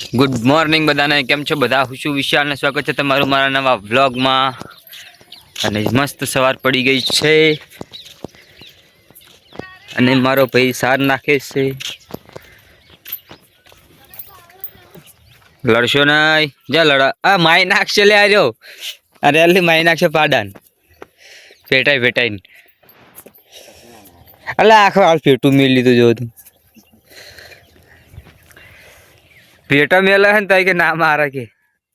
Good morning બધાને, કેમ છો બધા? હું છું વિશાલ ને સ્વાગત છે તમારું મારા નવા વ્લોગમાં અને મસ્ત સવાર પડી ગઈ છે. અને મારો ભાઈ સાર નાખે છે. લડશો નહીં. જા લડા. આ માય નાખશે લે આજો અરે અલી માય નાખશે પાડાન. પેટાઈ પેટાઈને અલા આખો હાલ પેટું મેળ લીધું જો તું પેટા મેલા હે ને તાઈ કે ના મારે કે.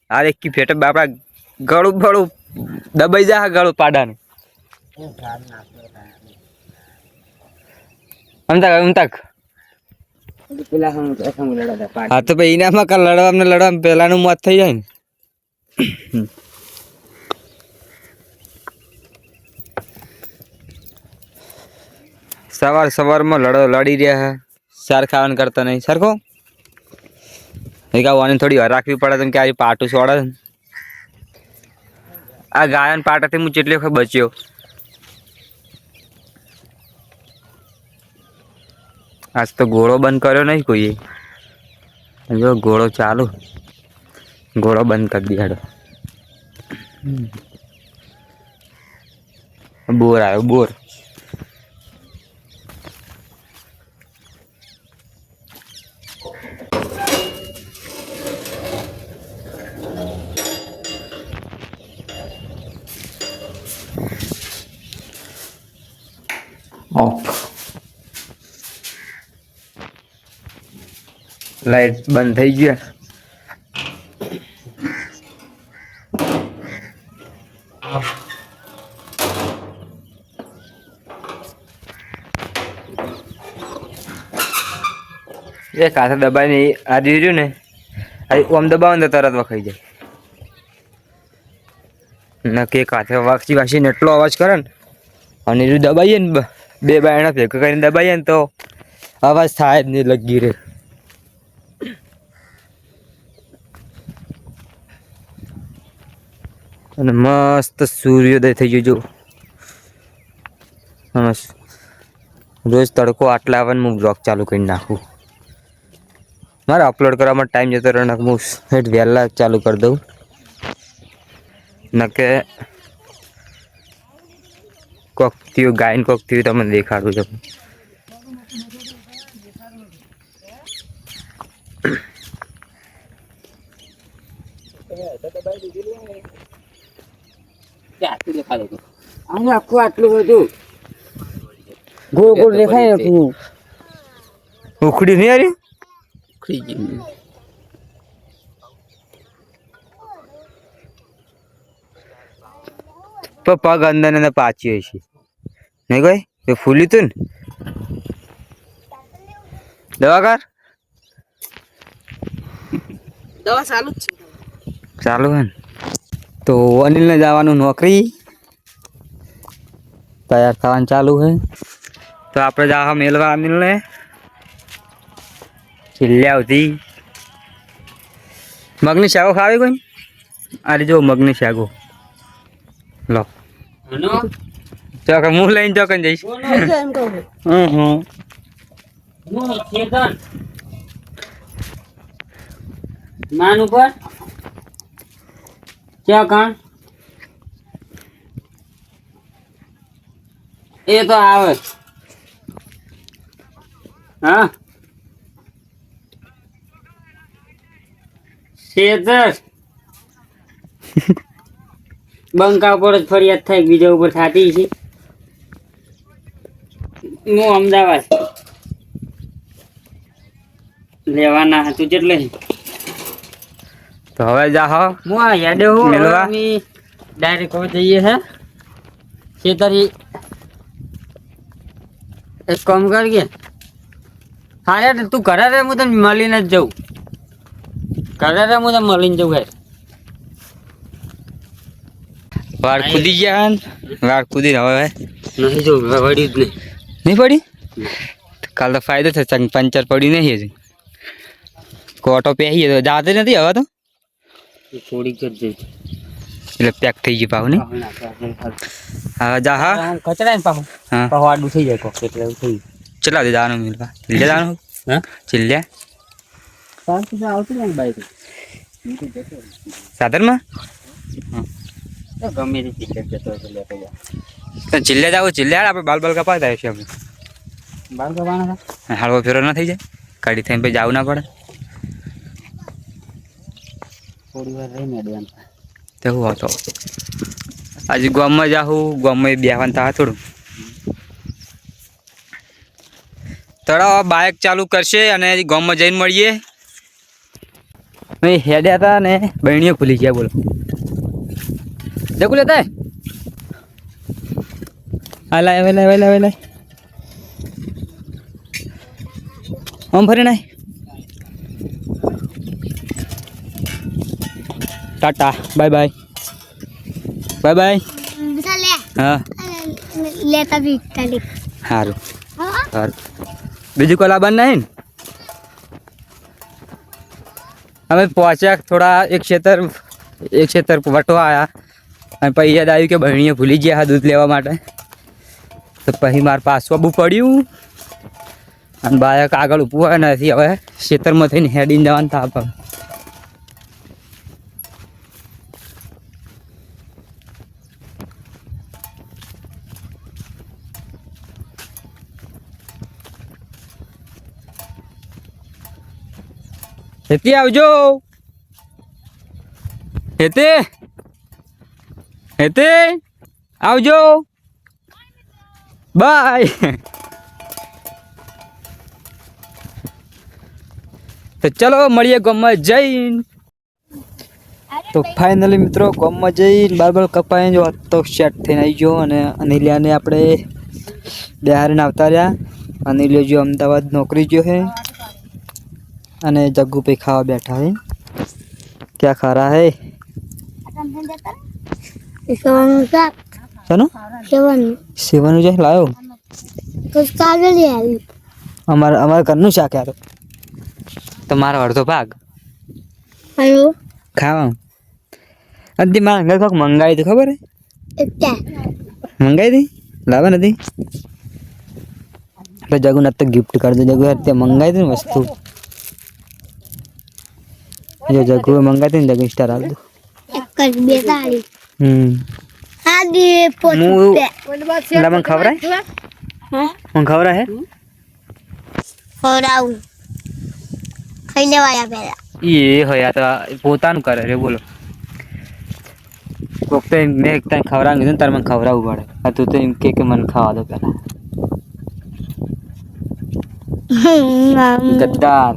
આ એક પેટા બાપડા ગળું બળું દબાઈ જા ગળું પાડાનું. અમતાક અમતાક. હું, તો ભાઈ લડવા ને લડવા પેલાનું મોત થઈ જાય ને. સવાર સવારમાં લડો, લડી રહ્યા હે. સાર ખાવાનું કરતા નહીં. સરખો એક થોડી વાર રાખવી પડે તેમ કે આજે પાટું સોડે. આ ગાયન પાટાથી હું જેટલી વખત બચ્યો. આજ તો ઘોડો બંધ કર્યો નહીં કોઈએ. જો ઘોડો ચાલુ. ઘોડો બંધ કરી દીધો. બોર આવ્યો, બોર. લાઈટ બંધ થઈ ગયા. એ કાથા દબાઈને આ રહ્યું ને. ઓમ દબાવો તો તરત વખાઈ જાય. નક્કી કાથે વાગી વાસીને એટલો અવાજ કરે ને. અને જો દબાઈએ ને બે બાયણા ભેગા કરીને દબાઈએ ને તો અવાજ થાય જ નહીં, લગી રહે. અને મસ્ત સૂર્યોદય થઈ ગયો, જો. અને રોજ તડકો આટલા આવે હું બ્લોગ ચાલુ કરી નાખું. મારે અપલોડ કરવામાં ટાઈમ જતો રહે ને હું હેઠ વહેલા ચાલુ કરી દઉં. નકે કોક થયું, ગાયન કોક થયું, તમને દેખાડું છું આટલું દેખાડે તો આખું આટલું બધું. ગોળ ગોળ દેખાય ને આખું ઉખડી નહીં હારી? ઉખડી ગયું તો પગ અંદર ને અંદર પાછી હોય છે. નહીં કોઈ એ ફૂલી તું ને? દવા કર દવા ચાલુ જ છે. ચાલુ હે ને? તો અનિલને જવાનું નોકરી? તૈયાર થવાનું ચાલુ છે તો આપણે જા મેલવા અનિલને છેલ્લે આવતી મગની શાકો ખાવી કોઈ અરે જો મગની શાકો લો ચોકન હું લઈને ચોકન જઈશ હમ હમ માન ઉપર ક્યાં એ તો આવે હા? શેતર. બંકા ઉપર જ ફરિયાદ થાય બીજા ઉપર થતી છે. હું અમદાવાદ. લેવાના હતું કેટલે તો હવે જા હો. હું આ યાડે હું? ડાયરેક્ટ હવે જઈએ હે. ખેતરી એક કામ કર કે હારે તો તું ઘરે રે હું તને મળીને જ જઉં. ઘરે રે હું તને મળીને જઉં હે વાર કૂદી ગયા ને? વાર કૂદી હવે. નહીં જઉં વળ્યું જ નહીં. નહીં પડી? કાલ તો ફાયદો થશે પંચર પડ્યું નહીં હજુ. કોટો પહેરીએ તો જાતે નથી હવે તો? થોડીક જ જઈ એટલે પેક થઈ ગયું પાહુ ને હા જા હા. કચરા ને પાહુ. હા. પાછું આડું થઈ જાય કોક એટલે થઈ ચલા દે જવાનું મિલવા. ચિલ્લે જવાનું હા? ચિલ્લે? પાંચ આવતું ને બાઈક. સાધનમાં? ગમે તે ટિકિટ જતો તો ચિલ્લે જાવ ચિલ્લે આપણે બાલ બાલ કપાતા છે આપણે. બાલ હતા હાલવો ફેરો ના થઈ જાય? કાઢી થઈને પછી જવું ના પડે. થોડી વાર રહીને એડવાન્સ તેવું હતો આજે ગામમાં જાઉં ગામમાં બેહવાન તા થોડું. તળાવ બાઇક ચાલુ કરશે અને ગામમાં જઈને મળીએ. નહીં હેડ્યા હતા ને બહેણીઓ ભૂલી ગયા, બોલો. દેખું લેતા હા લાય લાય લાય લાય. આમ ફરી નાય. Tata bye bye. Bye bye. હા. લેતા બી ચાલી સારું સારું બીજું કોઈ બંધ નહીં ને? અમે પહોંચ્યા થોડા એક ક્ષેત્ર એક ક્ષેત્ર વટો આવ્યા અને પછી યાદ આવ્યું કે બહેણીએ ભૂલી ગયા હા દૂધ લેવા માટે. તો પછી મારે પાછું આવવું પડ્યું. અને બાળક આગળ ઊભું હોય નથી હવે ખેતરમાં થઈને હેડીને જવાનું થાપ હેતી આવજો. હેતે? હેતે? આવજો. બાય. તો ચલો મળીએ ગામમાં જઈને. તો ફાઇનલી મિત્રો ગામમાં જઈને બાર કપાઈ જો, તો સેટ થઈને આવી ગયો અને અનિલિયાને આપણે બિહારને આવતા રહ્યા. અનિલિયો જો અમદાવાદ નોકરી ગયો છે. અને જગ્ગુ पे ખાવા બેઠા હે. ક્યાં ખા રહા હે? સેવાનું સાપ શાનું? અમારે સેવાનું જે લાયો તો ઘરનું શાક યાર. તમારો અડધો ભાગ. હલો ખાવા અંતિ મારા અંગર કોક મંગાવી તું ખબર હે? મંગાવી દી લાવે નથી? એટલે જગુનાથ તો ગિફ્ટ કરજો જગુ યાર મંગાવી દે ને વસ્તુ. જો જગુ મંગાતી ને જગુ સ્ટાર આલ દો એક જ બે તાળી. હમ. આ દે પોત પે મને ખવડાય? હા? મને ખવડાય હે? ખવડાવું. ખાઈ લેવાયા પહેલા. એ હોય તો પોતાનું કરે રે બોલો. કોક તો મેં એક ટાઈમ ખવડાવી કીધું તારે મને ખવડાવવું પડે. આ તું તો એમ કે કે મને ખાવા દો પહેલા. ગદ્દાર.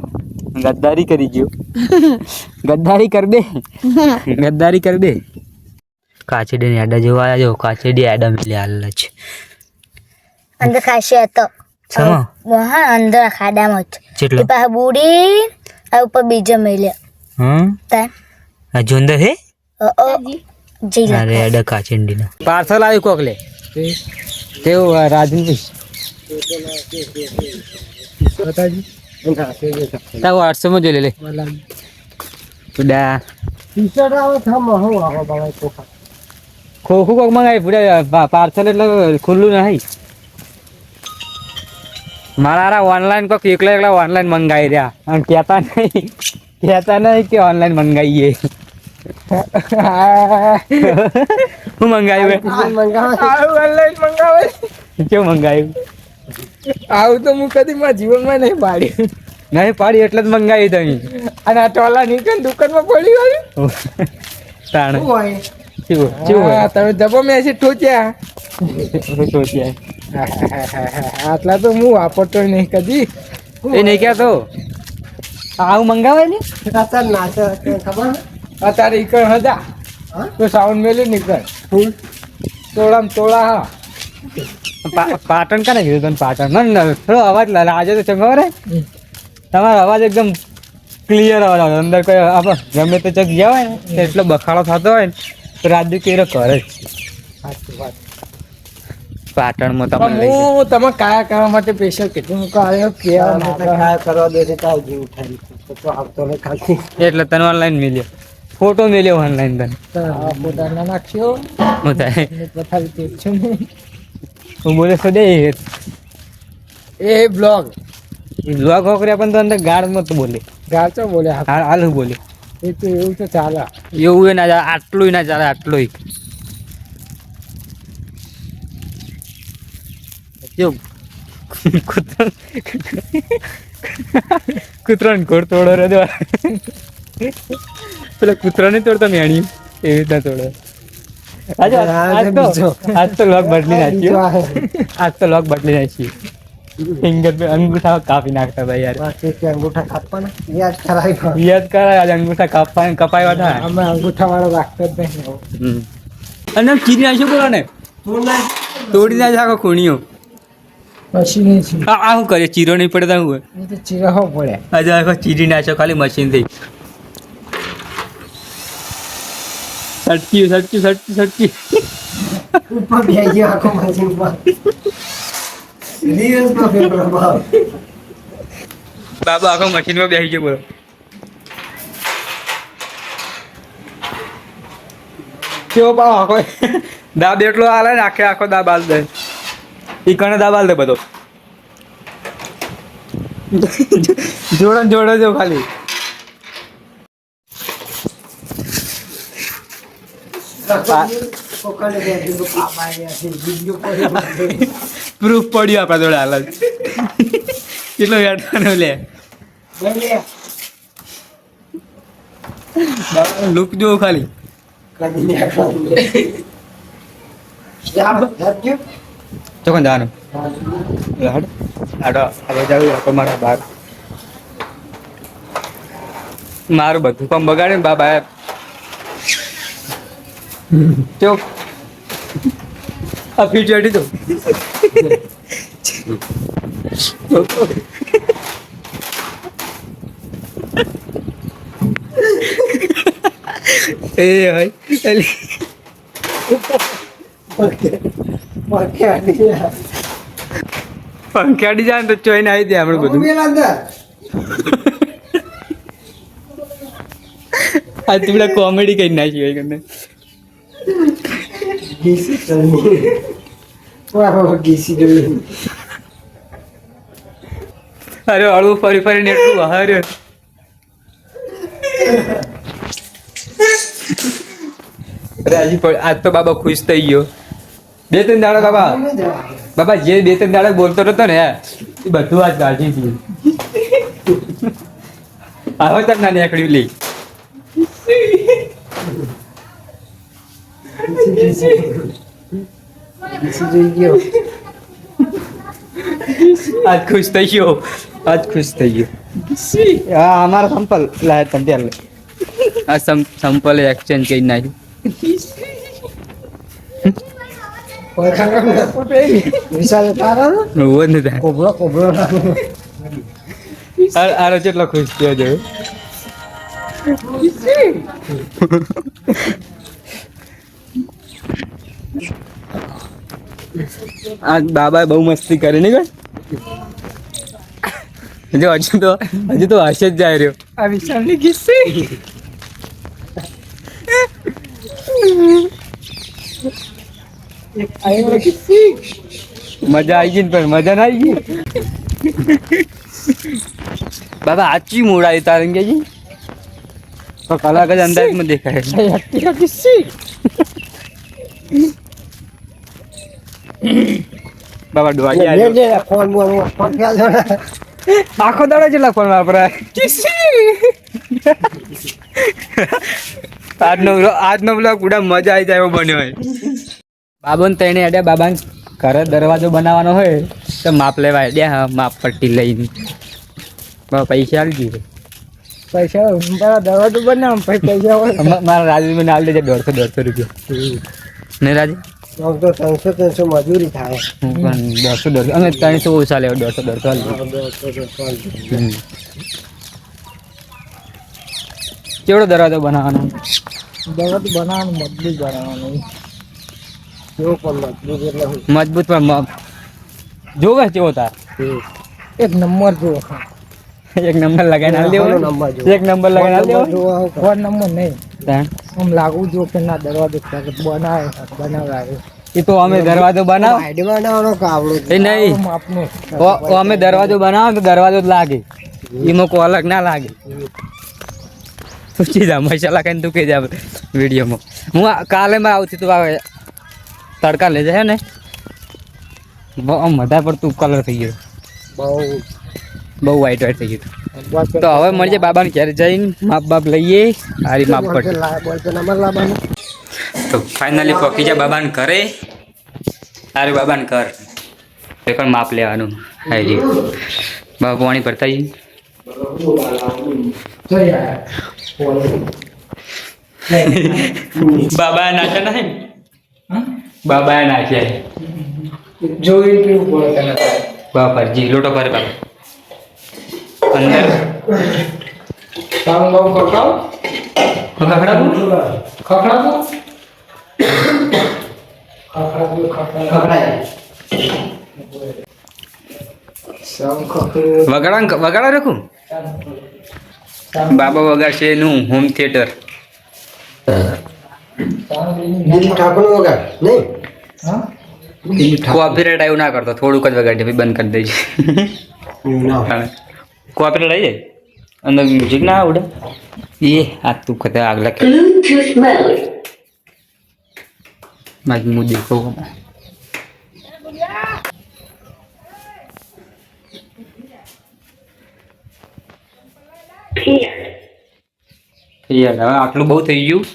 ગદ્દારી કરી ગયો. ગદ્દારી કર દે. ગદ્દારી કર દે. કાચેડી ની આડા જોવા આવ્યા જો કાચેડી આડા મિલે હાલ જ. અંદર ખાશે હતો હા અંદર ખાડામાં જ. ચેટલો પાસે બુડી આ ઉપર બીજો મેલ્યો. હમ? તા. આ જોંદર હે? જી અરે આડા કાચેડી ના પાર્સલ આવ્યું કોકલે લે? રાજનભાઈ રાજનભાઈ તા આઠસો માં જોઈ લે લે પુડા ખોખું કોક મંગાવી પુડા પાર્સલ એટલે ખુલ્લું નહીં મારા ઓનલાઈન કોક એકલા એકલા ઓનલાઈન મંગાવી રહ્યા અને કહેતા નહીં કહેતા નહીં કે ઓનલાઈન મંગાવીએ હું મંગાવ્યું કેવું મંગાવ્યું આવું તો હું કદી મારા જીવનમાં નહીં પાડ્યું નહીં પાડી એટલે જ મંગાવી તમે. અને આ ટોલા નીકળ દુકાનમાં પડી ગયું તાણ. તમે જબો મેસેજ ઠોચ્યા. હું સોચ્યા. આટલા તો હું વાપરતો નહીં કદી. એ નહીં તો? આવું મંગાવે ને? અત્યારે ઈકણ હતા તો સાઉન્ડ મેલ્યું નીકળ. ફૂલ? તોડામ તોડા હા. પાટણ કાને કીધું તને પાટણ? ના ના થોડો અવાજ લા- આજે તો ચમ ખબર તમારો અવાજ એકદમ ક્લિયર અવાજ આવે. અંદર કોઈ આપણે ગમે તે ચક ગયા હોય ને તો એટલો બખાડો થતો હોય ને તો રાજુ કેરો કરે. જ પાટણમાં તમને હું તમે કાયા કરવા માટે સ્પેશિયલ કીધું? હું કાયો કેવા જાય. એટલે તને ઓનલાઈન મળ્યો. ફોટો મળ્યો ઓનલાઈન તને. ફોટા ના નાખ્યો. હું થાય ને પથારી તે બોલે તો એ બ્લોગ. લોક હોકર્યા પણ તો અંદર ગાળ મત બોલે. ગાચો બોલે? હા. હાલ હું બોલે. એ તો એવું તો ચાલે. એવું એ ના ચાલે આટલું ના ચાલે આટલું જો કૂતરો કૂતરાને ઘોડ તોડો રે પેલા કૂતરાને તોડતા મેણી એવી રીતના તોડો. આજ આજ તો આજ તો લોક બદલી નાખ્યો. આજ તો લોક બદલી નાખ્યું. ફિંગર પે અંગૂઠા કાપી નાખતા ભાઈ યાર. અંગૂઠા કાપવા યાદ કરાવી યાદ કરાય આજે અંગૂઠા કાપવા કપાય હતા અમે અંગૂઠા વાળો રાખતો જ નહીં અને આમ ચીરી નાખ્યો બોલો ને તોડી ના જાગો ખૂણીઓ પછી નહીં આ શું કરે ચીરો નહીં પડતા હું એ પડે. આજે ચીરી નાખ્યો ખાલી મશીન સટકી સટકી સટકી સટકી. ઉપર બે ગયો આખો મશીન ઉપર સિરિયસ નો ભાવ બાબા આખો મશીનમાં બેસી ગયો બોલો. કેવો બાબા આખો? દાબ એટલો હાલે ને આખે આખો દાબ હાલ દે. ઈ કણે દાબ હાલ દે બધો. જોડે જોડે જો ખાલી. પ્રૂફ પડ્યું આપણા જોડે હાલ. કેટલો હેડવાનો લે. લુક જો ખાલી. ચોકન જવાનું? હાડ આડો હવે જાવ મારા બાર. મારું બધું પણ બગાડે ને બાબા ચોક આ ફીટ ચડી તો. એ હોય પંખે અડી જાય ને તો ચોઈને આવી દે આપણે બધું. આ તું કોમેડી કઈ નાખી હોય કને અરે હળવું ફરી ફરીને એટલું હારે અરે પણ આજ તો બાબા ખુશ થઈ ગયો બે ત્રણ દાડા બાબા બાબા જે બે ત્રણ દાડા બોલતો હતો ને એ બધું આજ કાઢી દીધું આવો તક ના નીકળ્યું લે આજ ખુશ થઈ ગયો. આજ ખુશ થઈ ગયો. હા અમારા સંપલ લાય તને ત્યાં આ સંપલે એક્સચેન્જ કરી નાખ્યું? વિશાલ તારા કોબળો કોબળો આરો કેટલો ખુશ થયો જો આ બાબા બહુ મસ્તી કરી ને જો હજુ તો હજુ તો હશે જ જાય રહ્યો. આ વિશાલની કિસ્સી મજા આવી ગઈ ને પણ મજા ના આવી ગઈ? બાબા આચી મોડાઈ તારંગેજી તો કલાક જ અંદાજમાં દેખાય. કિસ્સી બાબા આવ્યો ફોન ફોન આખો દાડો જેટલા ફોન વાપરાય આજનો આજનો બ્લોગ પૂરા મજા આવી જાય એવો બન્યો હોય. બાબોને તેણે અડ્યા બાબાને ઘરે દરવાજો બનાવવાનો હોય તો માપ લેવા અડ્યા હા માપ પટ્ટી લઈને. બાબા પૈસા આવી ગયું પૈસા મારા દરવાજો બનાવ પૈસા મારા રાજુ મને આલ દેજે દોઢસો દોઢસો રૂપિયા. ને રાજુ? આમ તો ત્રણસો ત્રણસો મજૂરી થાય. દોઢસો દોઢસો અમે ત્રણસો ઓછા લેવા દોઢસો દોઢસો આલ દેજો. હમ. કેવડો દરવાજો બનાવવાનો? દરવાજો બનાવવાનું મજબૂત બનાવવાનું. કેવો પણ મજબૂત એટલે મજબૂત પણ જોવે કેવો તાર? એક નંબર જુઓ એક નંબર લગાવીને આલ દેવો. એક નંબર લગાવીને આલ દેવો. ફોન નંબર નહીં. આમ લાગવું જો કે ના દરવાજો ક્યાંક બનાવે બનાવે. એ તો અમે દરવાજો બનાવ. બનાવવાનો કાવડો એ નહીં. અમે દરવાજો બનાવો તો દરવાજો જ લાગે. એમાં કોઈ અલગ ના લાગે. પૂછી જા મસાલા કઈ તું કહી જા વિડીયોમાં. હું કાલે માં આવતી તું આવે તડકા લઈ જાય ને. બહુ આમ વધારે પડતું કલર થઈ ગયો. બહુ બહુ વાઈટ વ્હાઈટ થઈ ગયું તો હવે મળીએ બાબાને ઘેર જઈને માપ બાપ લઈએ આરી માપ લાવવાનો તો ફાઇનલી પહોંચી જાય બાબાને ઘરે. આરે બાબાને ઘર. એ પણ માપ લેવાનું. હારી બાબા પાણી ભરતા જઈએ. બાબા નાચે નહીં? બાબા નાચે જોઈ બાપર પડે તને તારે. બાપાજી લોટો ભરે બાબા અંદર સાઉન્ડ બહુ ખખડાવ? ખખડાવું? ખખડાવું? વગાડા વગાડા રાખું? બાબા વગાડશે એનું હોમ થિયેટર કોપીરાઇટ આવ્યું ના કરતો થોડુંક જ વગાડી બંધ કરી દેજે. કોપીરાઇટ આવી જાય? અંદર મ્યુઝિક ના આવડે? એ આ તું કદાચ આગલા કે મારી હું દેખો યાર હવે આટલું બહુ થઈ ગયું.